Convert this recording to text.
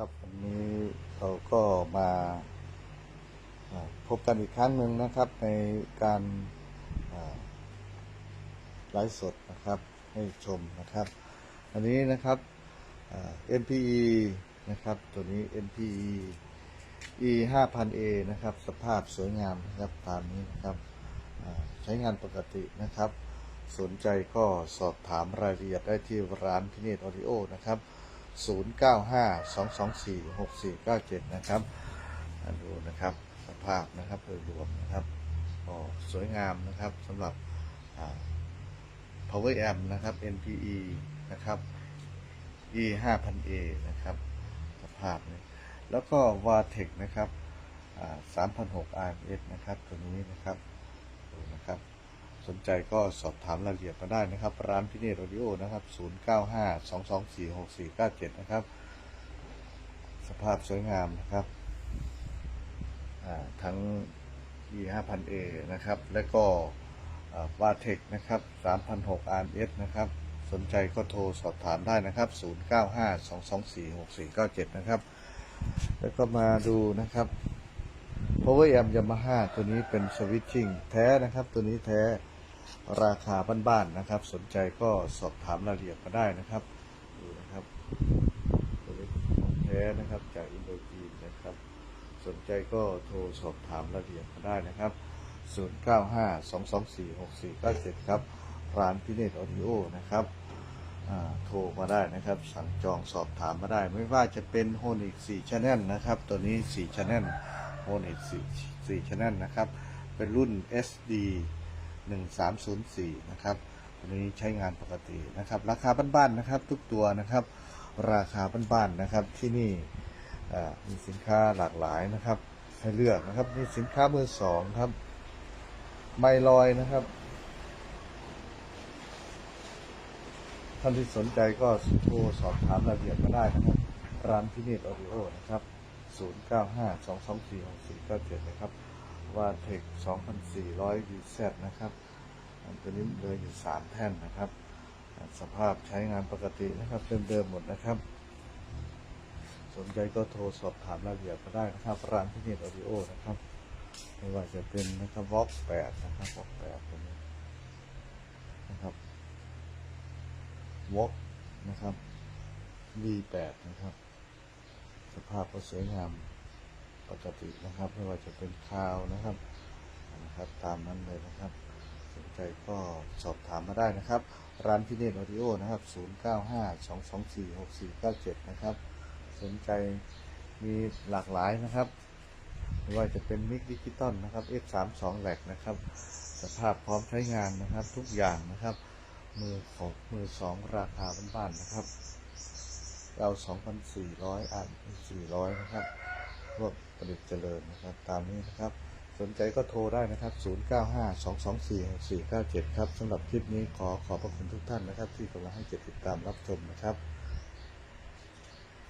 ครับวันนี้เราก็มาพบกันอีกครั้งหนึ่งนะครับ ในการไลฟ์สดนะครับ ให้ชมนะครับ อันนี้นะครับ MPE นะครับตัวนี้ NPE E 5000A นะครับ สภาพสวยงามนะครับตามนี้นะครับใช้งานปกตินะครับ สนใจก็สอบถามรายละเอียดได้ที่ร้านพิเนตออดิโอนะครับ 0952246497 นะครับดูนะครับสภาพนะครับโดยรวมนะครับก็สวยงามนะครับสำหรับ power amp นะครับ NPE นะครับ E 5000A นะครับสภาพนี้แล้วก็ Vatek นะครับอ่า3006 RMS นะครับ ตัวนี้นะครับ สนใจก็สอบถามรายละเอียดมาได้นะครับ ร้านพิเนตออดิโอนะครับ 0952246497 นะครับ สภาพสวยงามนะครับทั้ง E5000A นะครับ และก็วาเทคนะครับ3006 RMS นะครับ สนใจก็โทรสอบถามได้นะครับ 0952246497 นะครับ แล้วก็มาดูนะครับ Power Amp Yamaha ตัวนี้เป็นสวิตชิ่งแท้นะครับ ตัวนี้แท้ ราคาบ้านๆนะครับ สนใจก็สอบถามรายละเอียดมาได้นะครับดูนะครับตัวนี้ของแท้นะครับจากอินโดจีนนะครับ สนใจก็โทรสอบถามรายละเอียดมาได้นะครับ 0952246497 ครับ ร้านพิเนตออดิโอนะครับโทรมาได้นะครับ สั่งจองสอบถามมาได้ ไม่ว่าจะเป็นโฮนิก4 Channel นะครับ ตัวนี้4 Channel โฮนิก4 4 Channel นะครับ เป็นรุ่น SD 1304 นะครับตัวนี้ใช้งานปกตินะครับ ราคาบ้านๆนะครับ ทุกตัวนะครับ ราคาบ้านๆนะครับที่นี่มีสินค้าหลากหลายนะครับ ให้เลือกนะครับนี่สินค้ามือสองครับ ไมลอยนะครับท่านที่สนใจก็โทรสอบถามรายละเอียดมาได้นะครับ ร้านพิเนตออดิโอนะครับ 0952246497นะครับ ว่าเทค2400 VZ นะครับอันตัวนี้เหลยอยู่ 3 แท่นนะครับ สภาพใช้งานปกตินะครับเดิมๆหมดนะครับ สนใจก็โทรสอบถามรายละเอียดมาได้นะครับ ร้านพิเนตออดิโอนะครับไม่ว่าจะเป็นนะครับวอล์กแปดนะครับวอล์กแปดตัวนี้นะครับวอล์กนะครับ V8 นะครับ สภาพก็สวยงาม ปกตินะครับ ไม่ว่าจะเป็นคาวนะครับนะครับ ตามนั้นเลยนะครับ สนใจก็สอบถามมาได้นะครับ ร้านพิเนตออดิโอนะครับ 0952246497 นะครับ สนใจมีหลากหลายนะครับ ไม่ว่าจะเป็นมิกดิจิตอลนะครับ F32 แหลกนะครับ สภาพพร้อมใช้งานนะครับทุกอย่างนะครับมือของมือสองราคาบ้านๆนะครับเรา2,400อ่าน400 นะครับ รวบ ประดิษฐ์เจริญนะครับ ตามนี้นะครับ สนใจก็โทรได้นะครับ 0952246497 ครับสำหรับคลิปนี้ขอขอบพระคุณทุกท่านนะครับ ที่กำลังให้เกียรติติดตามรับชมนะครับ